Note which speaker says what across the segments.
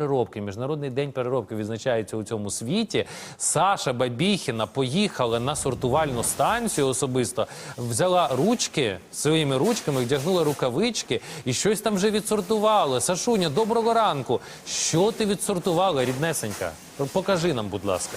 Speaker 1: Переробки, міжнародний день переробки відзначається у цьому світі. Саша Бабіхіна поїхала на сортувальну станцію особисто, взяла ручки своїми ручками, вдягнула рукавички і щось там вже відсортували. Сашуня, доброго ранку. Що ти відсортувала, ріднесенька? Покажи нам, будь ласка.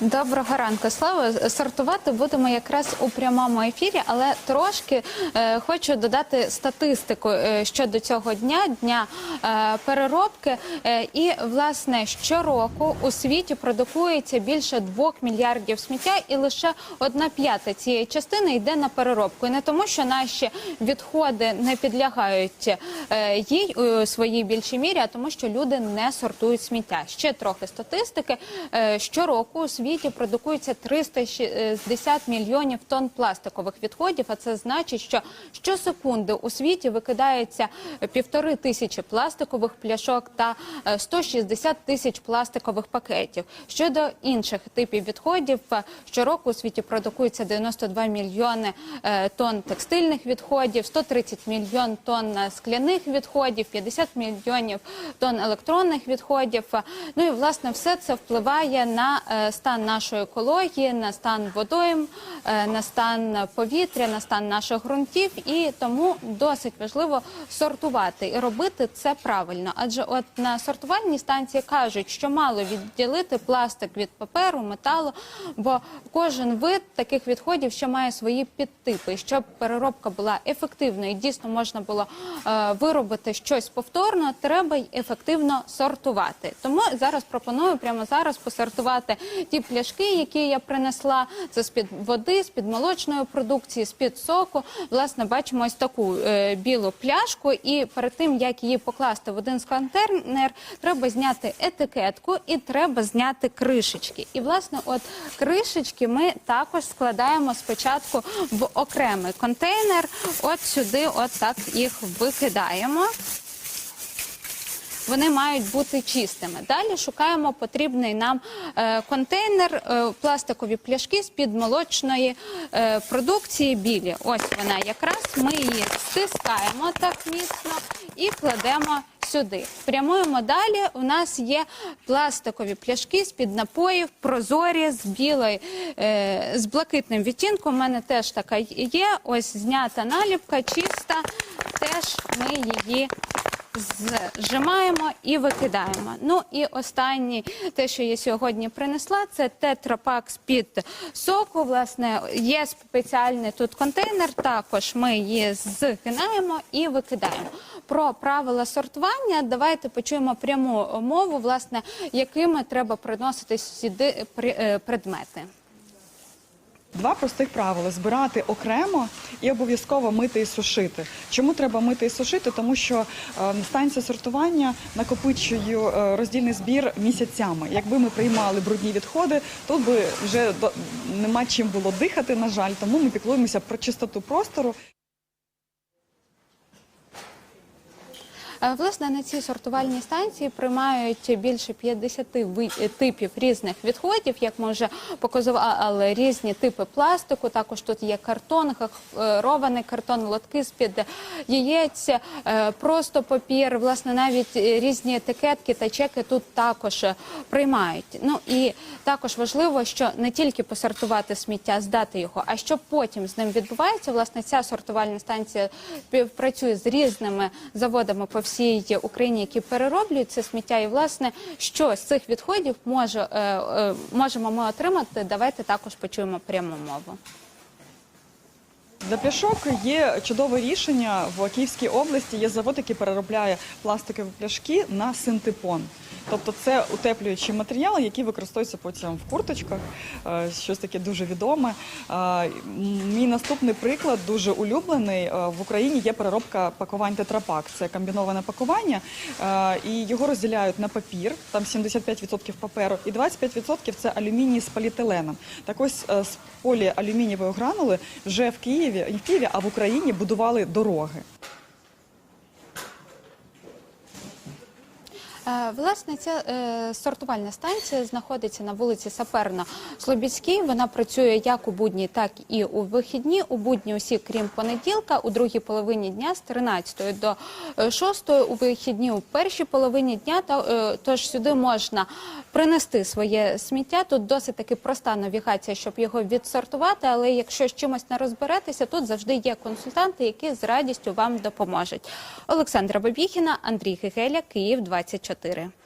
Speaker 2: Доброго ранку, Слава. Сортувати будемо якраз у прямому ефірі, але трошки е, хочу додати статистику е, щодо цього дня, дня е, переробки. Е, і власне щороку у світі продукується більше 2 мільярдів сміття, і лише одна п'ята цієї частини йде на переробку. І не тому, що наші відходи не підлягають е, їй у своїй більшій мірі, а тому, що люди не сортують сміття. Ще трохи статистики. Е, Щороку у світі продукується 360 мільйонів тонн пластикових відходів. А це значить, що щосекунди у світі викидається півтори тисячі пластикових пляшок та е, 160 тисяч пластикових пакетів. Щодо інших типів відходів, е, щороку у світі продукується 92 мільйони е, тонн текстильних відходів, 130 мільйон тонн е, скляних відходів, 50 мільйонів тонн електронних відходів. Е, Ну і власне все це впливає на е, стан нашої екології, на стан водойм, е, на стан повітря, на стан наших ґрунтів. І тому досить важливо сортувати і робити це правильно. Адже от на сортувальній станції кажуть, що мало відділити пластик від паперу, металу, бо кожен вид таких відходів ще має свої підтипи. Щоб переробка була ефективною, і дійсно можна було е, виробити щось повторно, треба й ефективно сортувати. Тому зараз пропоную прямо зараз посортувати ті пляшки, які я принесла. Це з під води, з під молочної продукції, з під соку. Власне, бачимо ось таку е, білу пляшку, і перед тим як її покласти в один контейнер, треба зняти етикетку і треба зняти кришечки. І власне, от кришечки ми також складаємо спочатку в окремий контейнер. От сюди, от так їх викидаємо. Вони мають бути чистими. Далі шукаємо потрібний нам е, контейнер, е, пластикові пляшки з під молочної е, продукції білі. Ось вона якраз. Ми її стискаємо так міцно і кладемо сюди. Прямуємо далі. У нас є пластикові пляшки з під напоїв, прозорі з білої, е, з блакитним відтінком. У мене теж така є. Ось знята наліпка, чиста. Теж ми її зжимаємо і викидаємо. Ну і останнє, те, що я сьогодні принесла, це тетрапак з-під соку. Власне, є спеціальний тут контейнер. Також ми її згинаємо і викидаємо. Про правила сортування давайте почуємо пряму мову, власне, якими треба приносити сюди е, предмети.
Speaker 3: Два простих правила: збирати окремо і обов'язково мити і сушити. Чому треба мити і сушити? Тому що е, станція сортування накопичує е, роздільний збір місяцями. Якби ми приймали брудні відходи, тут би вже нема чим було дихати. На жаль, тому ми піклуємося про чистоту простору.
Speaker 2: Власне, на цій сортувальній станції приймають більше 50 е, типів різних відходів, як ми вже показували різні типи пластику. Також тут є картон, рований картон, лотки з-під яєць, е, просто папір. Власне, навіть е, різні етикетки та чеки тут також е, приймають. Ну і також важливо, що не тільки посортувати сміття, здати його, а що потім з ним відбувається. Власне, ця сортувальна станція співпрацює з різними заводами по всій Україні, які перероблюють це сміття. І власне, що з цих відходів може е, е, можемо ми отримати? Давайте також почуємо пряму мову.
Speaker 3: Для пляшок є чудове рішення в Київській області. Є завод, який переробляє пластикові пляшки на синтепон. Тобто це утеплюючий матеріал, який використовується потім в курточках, е, щось таке дуже відоме. Е, Мій наступний приклад, дуже улюблений. Е, В Україні є переробка пакувань тетрапак. Це комбіноване пакування, і його розділяють на папір, там 75% паперу, і 25% це алюміній з поліетиленом. Так ось з поліалюмінієвої гранули вже в Києві, не в Києві, а в Україні будували дороги.
Speaker 2: Власне, ця е, сортувальна станція знаходиться на вулиці Саперно-Слобідській. Вона працює як у будні, так і у вихідні. У будні усі, крім понеділка, у другій половині дня з 13 до е, 6, у вихідні у першій половині дня. Е, тож сюди можна принести своє сміття. Тут досить таки проста навігація, щоб його відсортувати. Але якщо з чимось не розберетеся, тут завжди є консультанти, які з радістю вам допоможуть. Олександра Бабіхіна, Андрій Гегеля, Київ 24. 4.